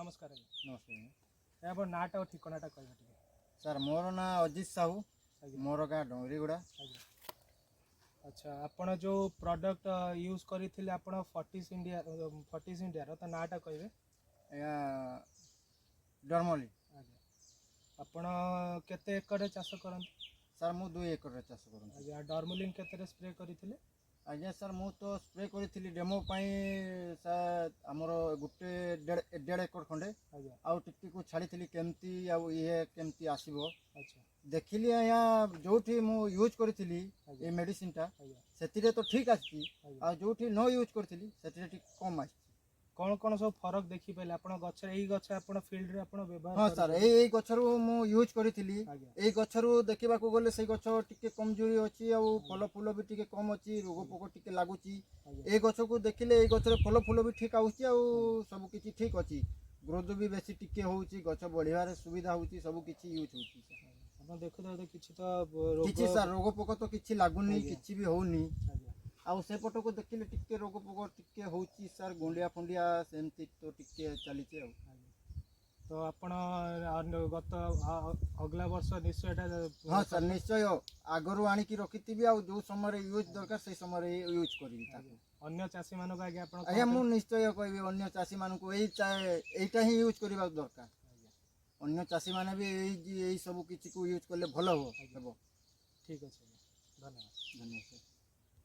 ନମସ୍କାର ଆଜ୍ଞା ନମସ୍କାର ଆପଣ ନାଁଟା ଆଉ ଠିକଣାଟା କହିବେ ଟିକେ ସାର୍ ମୋର ନାଁ ଅଜିତ ସାହୁ ମୋର ଗାଁ ଡଙ୍ଗରିଗୁଡ଼ା ଆଜ୍ଞା ଆଚ୍ଛା ଆପଣ ଯେଉଁ ପ୍ରଡ଼କ୍ଟ ୟୁଜ୍ କରିଥିଲେ ଆପଣ ଫର୍ଟିସ୍ ଇଣ୍ଡିଆ ଫର୍ଟିସ୍ ଇଣ୍ଡିଆର ତା ନାଁଟା କହିବେ ଆଜ୍ଞା ଡର୍ମଲି ଆଜ୍ଞା ଆପଣ କେତେ ଏକରରେ ଚାଷ କରନ୍ତି ସାର୍ ମୁଁ ଦୁଇ ଏକରରେ ଚାଷ କରନ୍ତି ଆଜ୍ଞା ଡର୍ମୋଲିନ୍ କେତେରେ ସ୍ପ୍ରେ କରିଥିଲେ ଆଜ୍ଞା ସାର୍ ମୁଁ ତ ସ୍ପ୍ରେ କରିଥିଲି ଡେମୋ ପାଇଁ ସାର୍ ଆମର ଗୋଟେ डेढ़ एकड़ खंडे आउ को छाड़ी थी केमती आउ ये देख ली आजा जो यूज करी ये मेडिसीनटा से तो ठीक आ जो न यूज करी से कम आ কোন কোন সব ফরক দেখি পেলে আপন গছ এই গছ আপন ফিল্ড রে আপন ব্যবহার হ্যাঁ স্যার এই এই গছরু মু ইউজ করিছিলি এই গছরু দেখিবাকু গলে সেই গছ টিকে কমজোরি অছি আউ ফল ফুল বি টিকে কম অছি রোগ পোক টিকে লাগুছি এই গছকু দেখিলে এই গছরে ফল ফুল বি ঠিক আউছি আউ সব কিছু ঠিক অছি গ্রোথ বি বেশি টিকে হউছি গছ বড়িবারে সুবিধা হউছি সব কিছু ইউজ হউছি ଆପଣ ଦେଖୁଥାଉ କିଛି ତ କିଛି ସାର୍ ରୋଗ ପୋକ ତ କିଛି ଲାଗୁନି କିଛି ବି ହଉନି ଆଉ ସେପଟକୁ ଦେଖିଲେ ଟିକେ ରୋଗ ପୋଗ ଟିକେ ହେଉଛି ସାର୍ ଗୁଣ୍ଡିଆ ଫୁଣ୍ଡିଆ ସେମିତି ତ ଟିକେ ଚାଲିଛି ଆଉ ତ ଆପଣ ଗତ ଅଗଲା ବର୍ଷ ନିଶ୍ଚୟ ହଁ ସାର୍ ନିଶ୍ଚୟ ଆଗରୁ ଆଣିକି ରଖିଥିବି ଆଉ ଯେଉଁ ସମୟରେ ୟୁଜ୍ ଦରକାର ସେଇ ସମୟରେ ୟୁଜ୍ କରିବି ତାକୁ ଅନ୍ୟ ଚାଷୀମାନଙ୍କୁ ଆଜ୍ଞା ଆପଣ ଆଜ୍ଞା ମୁଁ ନିଶ୍ଚୟ କହିବି ଅନ୍ୟ ଚାଷୀମାନଙ୍କୁ ଏଇ ଏଇଟା ହିଁ ୟୁଜ୍ କରିବାକୁ ଦରକାର ଅନ୍ୟ ଚାଷୀମାନେ ବି ଏଇ ଏଇ ସବୁ କିଛିକୁ ୟୁଜ୍ କଲେ ଭଲ ହେବ ଠିକ୍ ଅଛି ଧନ୍ୟବାଦ ଧନ୍ୟବାଦ